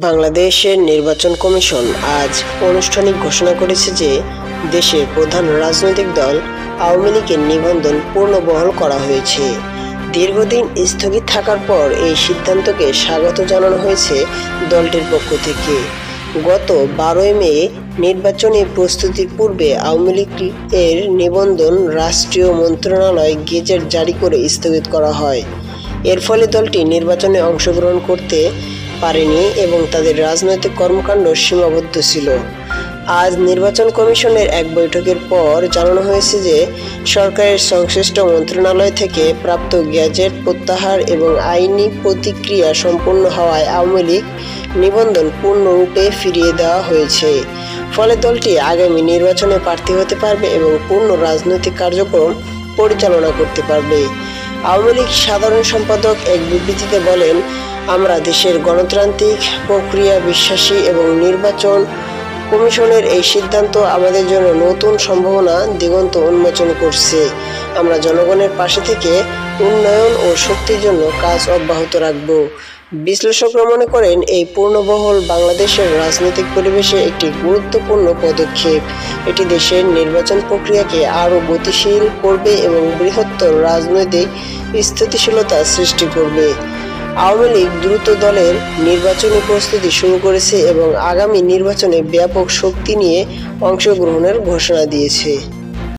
বাংলাদেশের নির্বাচন কমিশন আজ আনুষ্ঠানিক ঘোষণা করেছে যে দেশের প্রধান রাজনৈতিক দল আওয়ামী লীগের নিবন্ধন পূর্ণবহাল করা হয়েছে। দীর্ঘদিন স্থগিত থাকার পর এই সিদ্ধান্তকে স্বাগত জানানো হয়েছে দলটির পক্ষ থেকে। গত বারোই মে নির্বাচনী প্রস্তুতির পূর্বে আওয়ামী লীগ এর নিবন্ধন রাষ্ট্রীয় মন্ত্রণালয় গেজেট জারি করে স্থগিত করা হয়। এর ফলে দলটি নির্বাচনে অংশগ্রহণ করতে পারেনি এবং তাদের রাজনৈতিক কর্মকাণ্ড সীমাবদ্ধ ছিল। আজ নির্বাচন কমিশনের এক বৈঠকের পর জানানো হয়েছে যে, সরকারের সংশ্লিষ্ট মন্ত্রণালয় থেকে প্রাপ্ত গ্যাজেট প্রত্যাহার এবং আইনি প্রতিক্রিয়া সম্পূর্ণ হওয়ায় আওয়ামী লীগ নিবন্ধন পূর্ণরূপে ফিরিয়ে দেওয়া হয়েছে। ফলে দলটি আগামী নির্বাচনে প্রার্থী হতে পারবে এবং পূর্ণ রাজনৈতিক কার্যক্রম পরিচালনা করতে পারবে। আওয়ামী লীগ সাধারণ সম্পাদক এক বিবৃতিতে বলেন আমরা দেশের গণতান্ত্রিক প্রক্রিয়া বিশ্বাসী এবং নির্বাচন কমিশনের এই সিদ্ধান্ত আমাদের জন্য নতুন সম্ভাবনা দিগন্ত উন্মোচন করছে। আমরা জনগণের পাশে থেকে উন্নয়ন ও শক্তির জন্য কাজ অব্যাহত রাখব। বিশ্লেষকরা মনে করেন, এই পূর্ণবহল বাংলাদেশের রাজনৈতিক পরিবেশে একটি গুরুত্বপূর্ণ পদক্ষেপ। এটি দেশের নির্বাচন প্রক্রিয়াকে আরও গতিশীল করবে এবং বৃহত্তর রাজনৈতিক স্থিতিশীলতা সৃষ্টি করবে। আওয়ামী লীগ দ্রুত দলের নির্বাচনী প্রস্তুতি শুরু করেছে এবং আগামী নির্বাচনে ব্যাপক শক্তি নিয়ে অংশগ্রহণের ঘোষণা দিয়েছে।